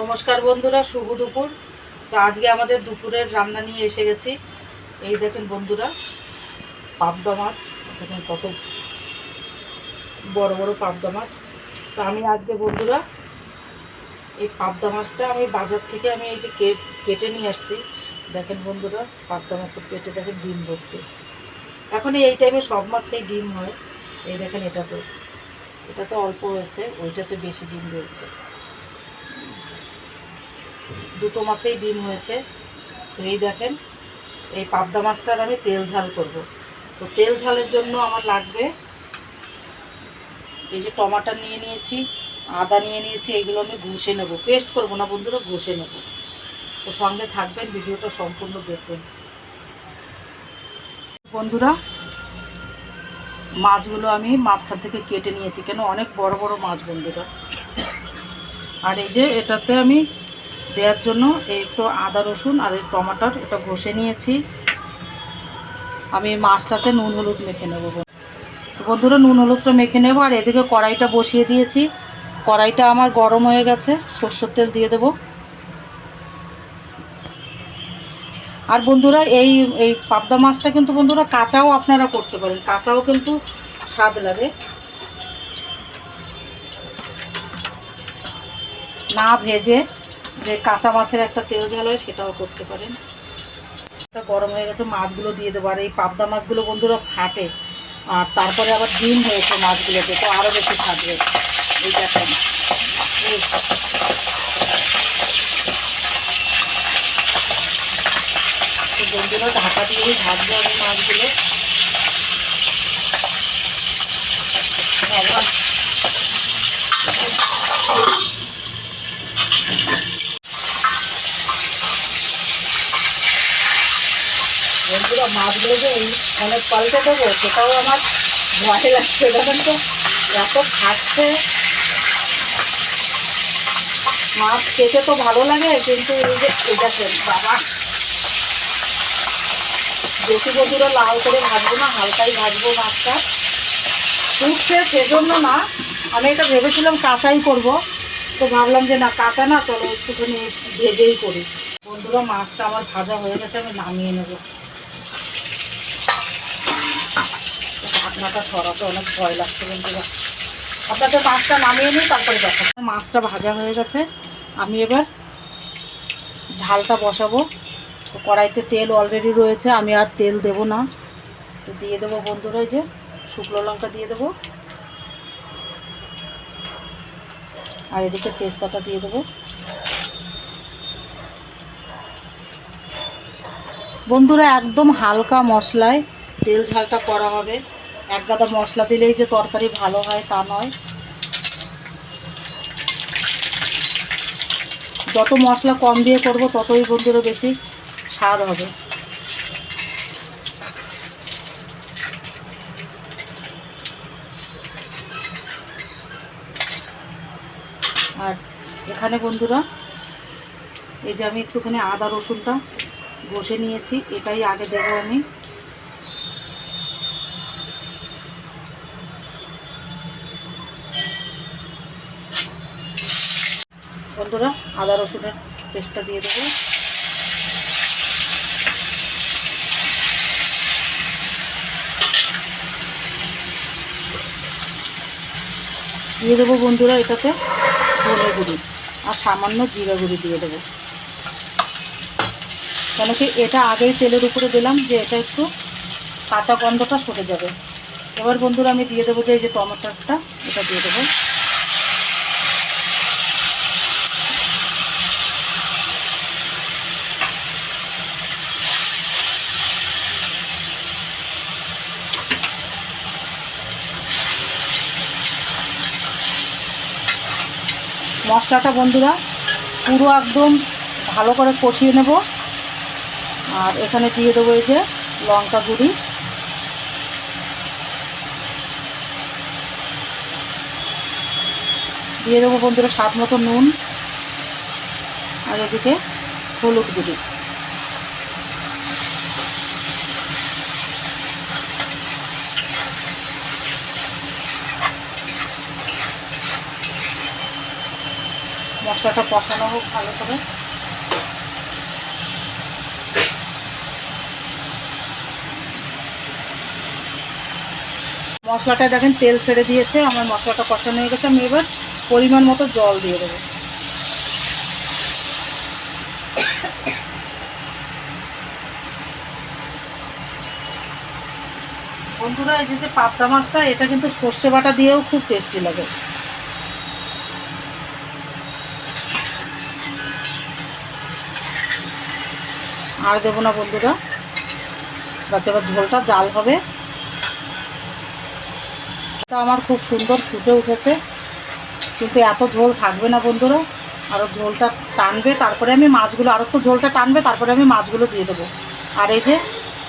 নমস্কার বন্ধুরা, শুভ দুপুর। তো আজকে আমাদের দুপুরের রান্না নিয়ে এসে গেছি। এই দেখেন বন্ধুরা, পাবদা মাছ। দেখেন কত বড় বড় পাবদা মাছ। তো আমি আজকে বন্ধুরা, এই পাবদা মাছটা আমি বাজার থেকে আমি এই যে কেটে নিয়ে আসছি। দেখেন বন্ধুরা, পাবদা মাছের পেটে দেখেন ডিম ভর্তি। এখন এই টাইমে সব মাছেই ডিম হয়। এই দেখেন এটা তো এটা তো অল্প হয়েছে, ওইটাতে বেশি ডিম রয়েছে। দুটো মাছেই ডিম হয়েছে। তো এই দেখেন, এই পাবদা মাছটার আমি তেল ঝাল করব। তো তেল ঝালের জন্য আমার লাগবে এই যে টমাটার নিয়ে নিয়েছি, আদা নিয়ে নিয়েছি এইগুলো আমি ঘষে নেব। পেস্ট করব না বন্ধুরা, ঘষে নেব। তো সঙ্গে থাকবেন, ভিডিওটা সম্পূর্ণ দেখবেন। বন্ধুরা, মাছগুলো আমি মাঝখান থেকে কেটে নিয়েছি। কেন? অনেক বড় বড় মাছ বন্ধুরা। আর এই যে এটাতে আমি দেওয়ার জন্য একটু আদা রসুন আর টমাটোর এটা ঘষে নিয়েছি। আমি মাছটাতে নুন, হলুদ মেখে নেব। তো বন্ধুরা, নুন, হলুদটা মেখে নেব আর এদিকে কড়াইটা বসিয়ে দিয়েছি। কড়াইটা আমার গরম হয়ে গেছে, সর্ষের তেল দিয়ে দেবো। আর বন্ধুরা, এই এই পাবদা মাছটা কিন্তু বন্ধুরা কাঁচাও আপনারা করতে পারেন, কাঁচাও কিন্তু স্বাদ লাগে। না ভেজে যে কাঁচা মাছের একটা তেল ঝাল হয় সেটাও করতে পারেন। এটা গরম হয়ে গেছে, মাছগুলো দিয়ে দেবো। আর এই পাবদা মাছগুলো বন্ধুরা ফাটে, আর তারপরে আবার ডিম হয়েছে মাছগুলোতে, তো আরও বেশি ফাটবে। এই দেখেন বন্ধুরা, ঢাকা দিয়ে ভাজবো আমি মাছগুলো বাবা বন্ধুরা মাছগুলো যে অনেক পাল্টে দেবো, সেটাও আমার ভয় লাগছে দেখেন তো? এত খাচ্ছে। মাছ খেতে তো ভালো লাগে, কিন্তু এই যে এটা বাবা। বেশি বন্ধুরা লাল করে ভাজবো না, হালকাই ভাজবো মাছটা। ফুটছে সেজন্য না, আমি এটা ভেবেছিলাম কাঁচাই করব, তো ভাবলাম যে না, কাঁচা না চলো একটুখানি ভেজেই করি। বন্ধুরা, মাছটা আমার ভাজা হয়ে গেছে, আমি নামিয়ে নেব। ঢাকনাটা ছড়াতে অনেক ভয় লাগছে বন্ধুরা আপনাদের মাছটা নামিয়ে নিই, তারপরে দেখো মাছটা ভাজা হয়ে গেছে। আমি এবার ঝালটা বসাবো। তো কড়াইতে তেল অলরেডি রয়েছে, আমি আর তেল দেব না। তো দিয়ে দেবো বন্ধুরা যে শুকনো লঙ্কা দিয়ে দেবো। আর এদিকে তেজপাতা দিয়ে দেবো। বন্ধুরা, একদম হালকা মশলায় তেল ঝালটা করা হবে। এক গাদা মশলা দিলেই যে তরকারি ভালো হয় তা নয়। যত মশলা কম দিয়ে করব, ততই বন্ধুরা বেশি স্বাদ হবে। আর এখানে বন্ধুরা, এই যে আমি একটুখানি আদা রসুনটা বসে নিয়েছি, এটাই আগে দেবো আমি। বন্ধুরা, আদা রসুনের পেস্টটা দিয়ে দেবো। দিয়ে দেবো বন্ধুরা এটাতে ধনে গুঁড়ি আর সামান্য জিরা গুঁড়ি দিয়ে দেবো। কেন কি এটা আগেই তেলের উপরে দিলাম যে এটা একটু কাঁচা গন্ধটা সরে যাবে। এবার বন্ধুরা আমি দিয়ে দেবো যে এই যে টমেটোটা, এটা দিয়ে দেবো। মশলাটা বন্ধুরা পুরো একদম ভালো করে কষিয়ে নেব। আর এখানে দিয়ে দেবো এই যে লঙ্কা গুঁড়ি। দিয়ে দেবো বন্ধুরা স্বাদ মতো নুন। আর এদিকে হলুদ গুঁড়ি। মশলাটা কষানো হোক ভালো করে। মশলাটা দেখেন, তেল ছেড়ে দিয়েছে, আমার মশলাটা কষানো হয়ে গেছে, আমি এবার পরিমাণ মতো জল দিয়ে দেবো। বন্ধুরা, এই যে পাবদা মাছটা, এটা কিন্তু সর্ষে বাটা দিয়েও খুব টেস্টি লাগে। আর দেবো না বন্ধুরা। বাস এবার ঝোলটা জাল হবে। এটা আমার খুব সুন্দর ফুটে উঠেছে। কিন্তু এত ঝোল থাকবে না বন্ধুরা। আরও ঝোলটা টানবে, তারপরে আমি মাছগুলো আরও একটু ঝোলটা টানবে, তারপরে আমি মাছগুলো দিয়ে দেবো। আর এই যে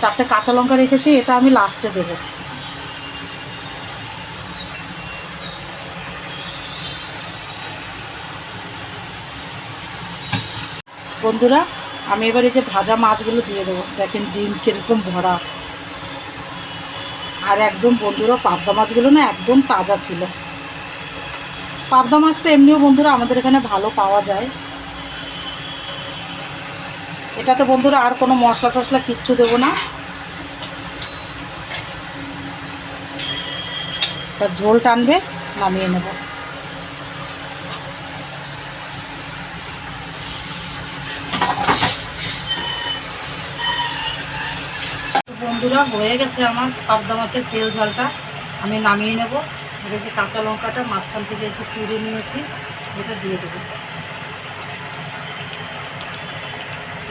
চারটে কাঁচা লঙ্কা রেখেছি, এটা আমি লাস্টে দেবো। বন্ধুরা আমি এবার এই যে ভাজা মাছগুলো দিয়ে দেবো, দেখেন ডিম কীরকম ভরা। আর একদম বন্ধুরা, পাবদা মাছগুলো না একদম তাজা ছিল। পাবদা মাছটা এমনিও বন্ধুরা আমাদের এখানে ভালো পাওয়া যায়। এটাতে বন্ধুরা আর কোনো মশলা টশলা কিচ্ছু দেবো না। ঝোল টানবে নামিয়ে নেব। বন্ধুরা, হয়ে গেছে আমার পাবদা মাছের তেল ঝালটা। আমি নামিয়ে নেব। এটা যে কাঁচা লঙ্কাটা মাঝখান থেকে এসে চিড়ে নিয়েছি এটা দিয়ে দেবো।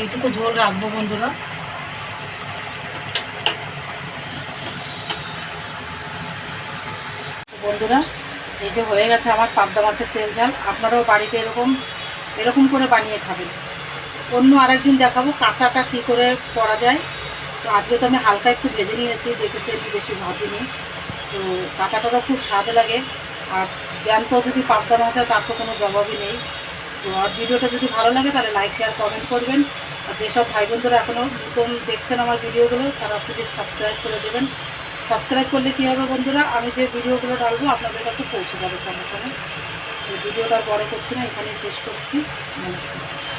এইটুকু ঝোল রাখব বন্ধুরা। বন্ধুরা, এই যে হয়ে গেছে আমার পাবদা মাছের তেল ঝাল। আপনারাও বাড়িতে এরকম এরকম করে বানিয়ে খাবেন। অন্য আরেকদিন দেখাবো কাঁচাটা কী করে করা যায়। তো আজকে তো আমি হালকা একটু ভেজে নিয়েছি, দেখেছি আমি বেশি ভাজিনি। তো কাঁচাটারও খুব স্বাদ লাগে। আর জ্যান্ত যদি পাবদা মাছ হয়, তার তো কোনো জবাবই নেই। তো আর ভিডিওটা যদি ভালো লাগে, তাহলে লাইক শেয়ার কমেন্ট করবেন। আর যেসব ভাই বন্ধুরা এখনও নতুন দেখছেন আমার ভিডিওগুলো, তারা প্লিজ সাবস্ক্রাইব করে দেবেন। সাবস্ক্রাইব করলে কী হবে বন্ধুরা? আমি যে ভিডিওগুলো ডালবো আপনাদের কাছে পৌঁছে যাবে সঙ্গে সঙ্গে। তো ভিডিওটা বড় করছি না, এখানেই শেষ করছি। নমস্কার।